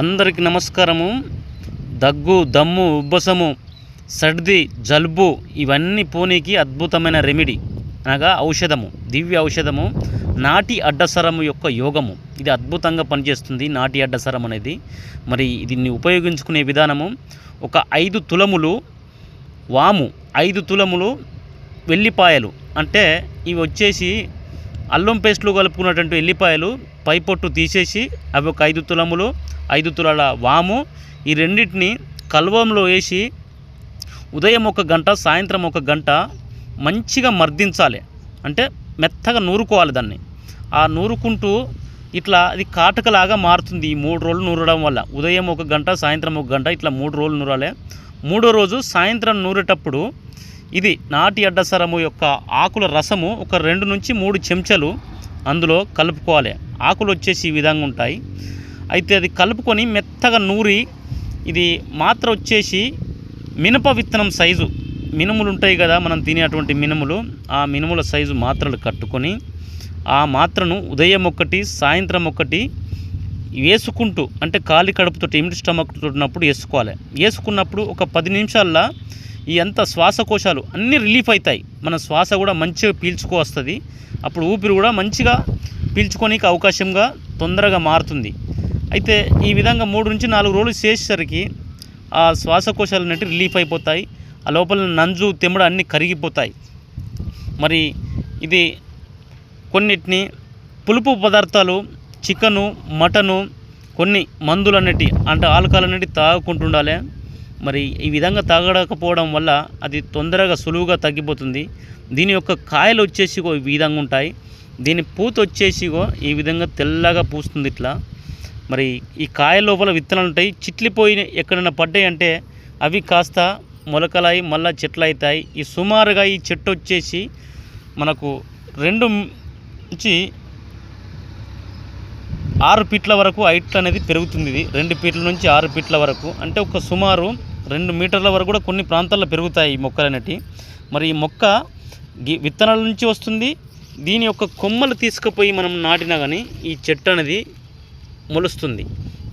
అందరికి నమస్కారము. దగ్గు దమ్ము ఉబ్బసము సర్ది జలుబు ఇవన్నీ పోనీకి అద్భుతమైన రెమెడీ. అనగా ఔషధము దివ్య ఔషధము నాటి అడ్డసరము యొక్క యోగము. ఇది అద్భుతంగా పనిచేస్తుంది నాటి అడ్డసరం అనేది. మరి దీన్ని ఉపయోగించుకునే విధానము ఒక ఐదు తులములు వాము ఐదు తులములు వెల్లిపాయలు. అంటే ఇవి వచ్చేసి అల్లం పేస్ట్లో కలుపుకున్నటువంటి ఎల్లిపాయలు పై పొట్టు తీసేసి అవి ఒక ఐదు తులములు ఐదు తులాల వాము ఈ రెండింటిని కల్వంలో వేసి ఉదయం ఒక గంట సాయంత్రం ఒక గంట మంచిగా మర్దించాలి. అంటే మెత్తగా నూరుకోవాలి దాన్ని. ఆ నూరుకుంటూ ఇట్లా అది కాటకలాగా మారుతుంది. ఈ మూడు రోజులు నూరడం వల్ల ఉదయం ఒక గంట సాయంత్రం ఒక గంట ఇట్లా మూడు రోజులు నూరాలి. మూడో రోజు సాయంత్రం నూరేటప్పుడు ఇది నాటి అడ్డసరము యొక్క ఆకుల రసము ఒక రెండు నుంచి మూడు చెంచాలు అందులో కలుపుకోవాలి. ఆకులు వచ్చేసి ఈ విధంగా ఉంటాయి. అయితే అది కలుపుకొని మెత్తగా నూరి ఇది మాత్ర వచ్చేసి మినప విత్తనం సైజు. మినుములు ఉంటాయి కదా మనం తినేటువంటి మినుములు. ఆ మినుముల సైజు మాత్రలు కట్టుకొని ఆ మాత్రను ఉదయం ఒకటి సాయంత్రం ఒకటి వేసుకుంటూ అంటే ఖాళీ కడుపుతో ఇమిడి స్టమక్ ఉన్నప్పుడు వేసుకోవాలి. వేసుకున్నప్పుడు ఒక పది నిమిషాల్లో ఈ అంత శ్వాసకోశాలు అన్నీ రిలీఫ్ అవుతాయి మన శ్వాస కూడా మంచిగా పీల్చుకో వస్తుంది. అప్పుడు ఊపిరి కూడా మంచిగా పీల్చుకోనికి అవకాశంగా తొందరగా మారుతుంది. అయితే ఈ విధంగా మూడు నుంచి నాలుగు రోజులు చేసేసరికి ఆ శ్వాసకోశాలు అనేవి రిలీఫ్ అయిపోతాయి. ఆ లోపల నంజు తెమ్ముడు అన్నీ కరిగిపోతాయి. మరి ఇది కొన్నిటిని పులుపు పదార్థాలు చికెను మటను కొన్ని మందులు అనేటి అంటే ఆల్కహాల్ అనేటి తాగుకుంటుండాలి మరి ఈ విధంగా తాగడకపోవడం వల్ల అది తొందరగా సులువుగా తగ్గిపోతుంది. దీని యొక్క కాయలు వచ్చేసిగో ఈ విధంగా ఉంటాయి. దీని పూత వచ్చేసిగో ఈ విధంగా తెల్లగా పూస్తుంది ఇట్లా. మరి ఈ కాయ లోపల విత్తనాలు ఉంటాయి. చిట్లిపోయి ఎక్కడైనా పడ్డాయి అంటే అవి కాస్త మొలకలై మళ్ళా చెట్లు అవుతాయి ఈ సుమారుగా ఈ చెట్టు వచ్చేసి మనకు రెండు నుంచి ఆరు ఫీట్ల వరకు హైట్ అనేది పెరుగుతుంది ఇది. రెండు ఫీట్ల నుంచి ఆరు ఫీట్ల వరకు. అంటే ఒక సుమారు రెండు మీటర్ల వరకు కూడా కొన్ని ప్రాంతాల్లో పెరుగుతాయి ఈ మొక్కలు అనేటివి. మరి ఈ మొక్క విత్తనాల నుంచి వస్తుంది. దీని యొక్క కొమ్మలు తీసుకుపోయి మనం నాటినా కానీ ఈ చెట్టు అనేది మొలుస్తుంది.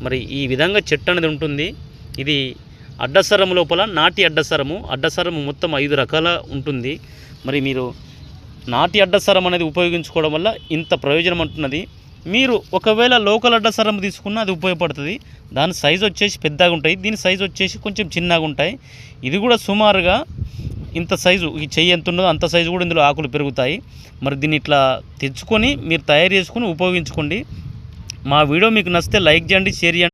మరి ఈ విధంగా చెట్టు అనేది ఉంటుంది. ఇది అడ్డసరము లోపల నాటి అడ్డసరము. అడ్డసరము మొత్తం ఐదు రకాల ఉంటుంది. మరి మీరు నాటి అడ్డసరం అనేది ఉపయోగించుకోవడం వల్ల ఇంత ప్రయోజనం అంటున్నది. మీరు ఒకవేళ లోకల్ అడ్డసరం తీసుకున్నా అది ఉపయోగపడుతుంది. దాని సైజు వచ్చేసి పెద్దగా ఉంటాయి. దీని సైజు వచ్చేసి కొంచెం చిన్నగా ఉంటాయి. ఇది కూడా సుమారుగా ఇంత సైజు ఈ చెయ్యి ఎంత ఉన్నదో అంత సైజు కూడా ఇందులో ఆకులు పెరుగుతాయి. మరి దీన్ని ఇట్లా తెచ్చుకొని మీరు తయారు చేసుకొని ఉపయోగించుకోండి. మా వీడియో మీకు నచ్చితే లైక్ చేయండి షేర్ చేయండి.